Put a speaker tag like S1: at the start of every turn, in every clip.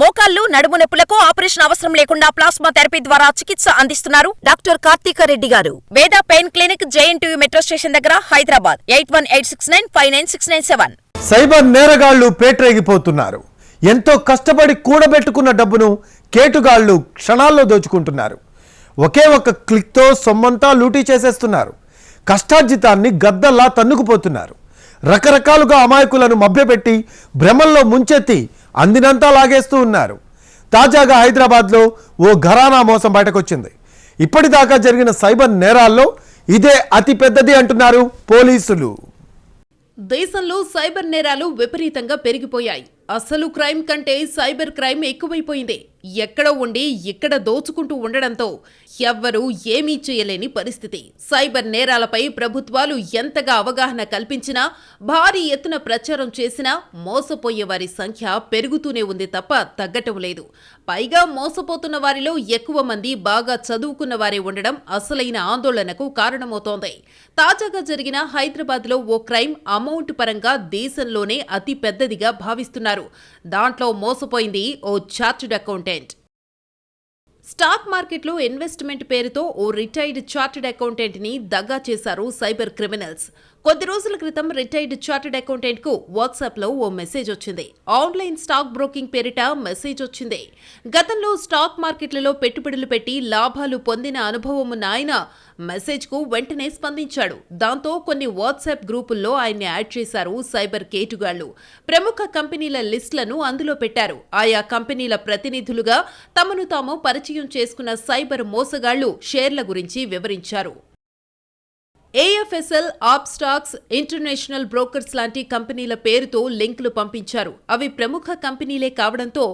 S1: మోకాళ్ళు నడుము నొప్పులకు ఆపరేషన్ అవసరం లేకుండా ప్లాస్మా థెరపీ ద్వారా చికిత్స అందిస్తున్నారు doctor Karthika Reddy garu. Veda pain clinic JNTU metro station దగ్గర Hyderabad. Eight one eight six nine five nine six nine seven.
S2: Cyber నేరగాళ్ళు పేట్రేగిపోతున్నారు. ఎంతో కష్టపడి కూడబెట్టుకున్న డబ్బును కేటుగాళ్ళు క్షణాల్లో దోచుకుంటున్నారు. ఒకే ఒక క్లిక్తో సొమ్మంతా లూటీ చేసేస్తున్నారు. కష్టార్జితాన్ని గద్దల్లా తన్నుకుపోతున్నారు. రకరకాలుగా అమాయకులను మభ్యపెట్టి భ్రమల్లో ముంచెత్తి అందినంతా లాగేస్తూ ఉన్నారు. తాజాగా హైదరాబాద్లో ఓ ఘరానా మోసం బయటకొచ్చింది. ఇప్పటిదాకా జరిగిన సైబర్ నేరాల్లో ఇదే అతి పెద్దది అంటున్నారు పోలీసులు.
S3: దేశంలో సైబర్ నేరాలు విపరీతంగా పెరిగిపోయాయి. అసలు క్రైమ్ కంటే సైబర్ క్రైమ్ ఎక్కువైపోయింది. ఎక్కడ ఉండి ఇక్కడ దోచుకుంటూ ఉండడంతో ఎవ్వరూ ఏమీ చేయలేని పరిస్థితి. సైబర్ నేరాలపై ప్రభుత్వాలు ఎంతగా అవగాహన కల్పించినా భారీ ఎత్తున ప్రచారం చేసినా మోసపోయే వారి సంఖ్య పెరుగుతూనే ఉంది తప్ప తగ్గటం లేదు. పైగా మోసపోతున్న వారిలో ఎక్కువ మంది బాగా చదువుకున్న వారే ఉండడం అసలైన ఆందోళనకు కారణమవుతోంది. తాజాగా జరిగిన హైదరాబాద్లో ఓ క్రైమ్ అమౌంట్ పరంగా దేశంలోనే అతి పెద్దదిగా భావిస్తున్నారు. దాంట్లో మోసపోయింది ఓ చార్టెడ్ అకౌంటెంట్ స్టాక్ మార్కెట్లో ఇన్వెస్ట్మెంట్ పేరుతో ఓ రిటైర్డ్ చార్టెడ్ అకౌంటెంట్ని దగా చేశారు సైబర్ క్రిమినల్స్. కొద్ది రోజుల క్రితం రిటైర్డ్ చార్టెడ్ అకౌంటెంట్కు వాట్సాప్లో ఓ మెసేజ్ వచ్చింది. ఆన్లైన్ స్టాక్ బ్రోకింగ్ పేరిట మెసేజ్ వచ్చింది. గతంలో స్టాక్ మార్కెట్లలో పెట్టుబడులు పెట్టి లాభాలు పొందిన అనుభవం ఉన్న ఆయన మెసేజ్కు వెంటనే స్పందించాడు. దాంతో కొన్ని వాట్సాప్ గ్రూపుల్లో ఆయన్ని యాడ్ చేశారు సైబర్ కేటుగాళ్ళు ప్రముఖ కంపెనీల లిస్టులను అందులో పెట్టారు. ఆయా కంపెనీల ప్రతినిధులుగా తమను తాము పరిచయం చేసుకున్న సైబర్ మోసగాళ్ళు షేర్ల గురించి వివరించారు. ఏఎఫ్ఎస్ఎల్ ఆప్స్టాక్స్ ఇంటర్నేషనల్ బ్రోకర్స్ లాంటి కంపెనీల పేరుతో లింకులు పంపించారు. అవి ప్రముఖ కంపెనీలే కావడంతో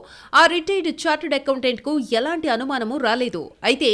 S3: ఆ రిటైర్డ్ చార్టెడ్ అకౌంటెంట్కు ఎలాంటి అనుమానము రాలేదు. అయితే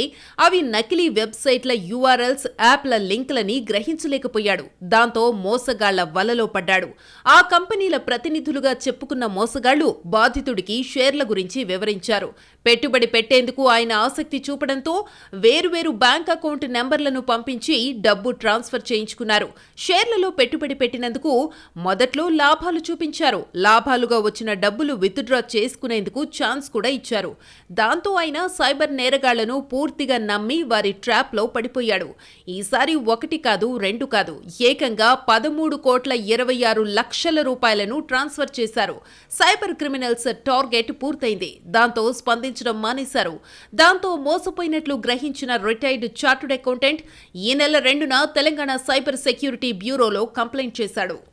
S3: అవి నకిలీ వెబ్సైట్ల యూఆర్ఎల్స్ యాప్ల లింకులని గ్రహించలేకపోయాడు. దాంతో మోసగాళ్ళ వలలో పడ్డాడు. ఆ కంపెనీల ప్రతినిధులుగా చెప్పుకున్న మోసగాళ్ళు బాధితుడికి షేర్ల గురించి వివరించారు. పెట్టుబడి పెట్టేందుకు ఆయన ఆసక్తి చూపడంతో వేరువేరు బ్యాంక్ అకౌంట్ నెంబర్లను పంపించి డబ్బు ట్రాన్స్ఫర్ చేయించుకున్నారు. షేర్లలో పెట్టుబడి పెట్టినందుకు మొదట్లో లాభాలు చూపించారు. లాభాలుగా వచ్చిన డబ్బులు విత్డ్రా చేసుకునేందుకు ఛాన్స్ కూడా ఇచ్చారు. దాంతో ఆయన సైబర్ నేరగాళ్ళను పూర్తిగా నమ్మి వారి ట్రాప్లో పడిపోయాడు. ఈసారి ఒకటి కాదు రెండు కాదు ఏకంగా పదమూడు కోట్ల ఇరవై ఆరు లక్షల రూపాయలను ట్రాన్స్ఫర్ చేశారు. సైబర్ క్రిమినల్స్ టార్గెట్ పూర్తయింది. దాంతో స్పందించడం మానేశారు. దాంతో మోసపోయినట్లు గ్రహించిన రిటైర్డ్ చార్టెడ్ అకౌంటెంట్ ఈ నెల రెండున తెలంగాణ సైబర్ సెక్యూరిటీ బ్యూరోలో కంప్లైంట్ చేశాడు.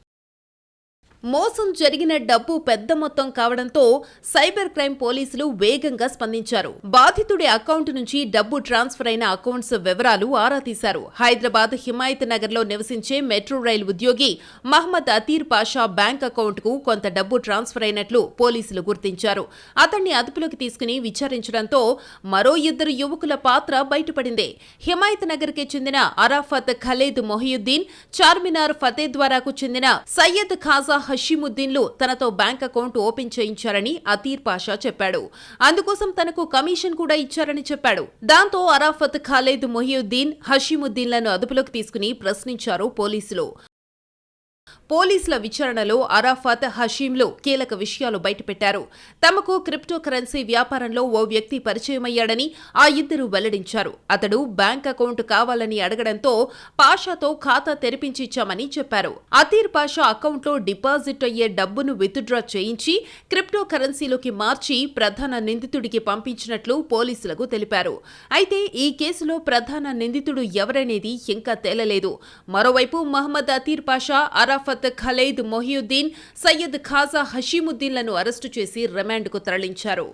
S3: మోసం జరిగిన డబ్బు పెద్ద మొత్తం కావడంతో సైబర్ క్రైమ్ పోలీసులు వేగంగా స్పందించారు. బాధితుడి అకౌంట్ నుంచి డబ్బు ట్రాన్స్ఫర్ అయిన అకౌంట్స్ వివరాలు ఆరా తీశారు. హైదరాబాద్ హిమాయత్ నగర్లో నివసించే మెట్రో రైల్ ఉద్యోగి మహమ్మద్ అతీర్ పాషా బ్యాంక్ అకౌంట్కు కొంత డబ్బు ట్రాన్స్ఫర్ అయినట్లు పోలీసులు గుర్తించారు. అతన్ని అదుపులోకి తీసుకుని విచారించడంతో మరో ఇద్దరు యువకుల పాత్ర బయటపడింది. హిమాయత్ నగర్కి చెందిన అరాఫత్ ఖలీద్ మొహియుద్దీన్ చార్మినార్ ఫతేద్వారాకు చెందిన సయ్యద్ ఖాజా హషీముద్దీన్లు తనతో బ్యాంక్ అకౌంట్ ఓపెన్ చేయించారని అతీర్ పాషా చెప్పాడు. అందుకోసం తనకు కమిషన్ కూడా ఇచ్చారని చెప్పాడు. దాంతో అరాఫత్ ఖాలేద్ మొహియుద్దీన్ హషీముద్దీన్లను అదుపులోకి తీసుకుని ప్రశ్నించారు పోలీసులు. పోలీసుల విచారణలో అరాఫత్ హషీంలు కీలక విషయాలు బయటపెట్టారు. తమకు క్రిప్టో కరెన్సీ వ్యాపారంలో ఓ వ్యక్తి పరిచయమయ్యాడని ఆ ఇద్దరు వెల్లడించారు. అతడు బ్యాంక్ అకౌంట్ కావాలని అడగడంతో పాషాతో ఖాతా తెరిపించిచ్చామని చెప్పారు. అతీర్ పాషా అకౌంట్లో డిపాజిట్ అయ్యే డబ్బును విత్డ్రా చేయించి క్రిప్టో కరెన్సీలోకి మార్చి ప్రధాన నిందితుడికి పంపించినట్లు పోలీసులకు తెలిపారు. అయితే ఈ కేసులో ప్రధాన నిందితుడు ఎవరనేది ఇంకా తేలలేదు. మరోవైపు మహమ్మద్ అతీర్ పాషా అరాఫ్ అరాఫత్ ఖలీద్ మొహియుద్దీన్ సయ్యద్ ఖాజా హషీముద్దీన్లను అరెస్టు చేసి రిమాండ్కు తరలించారు.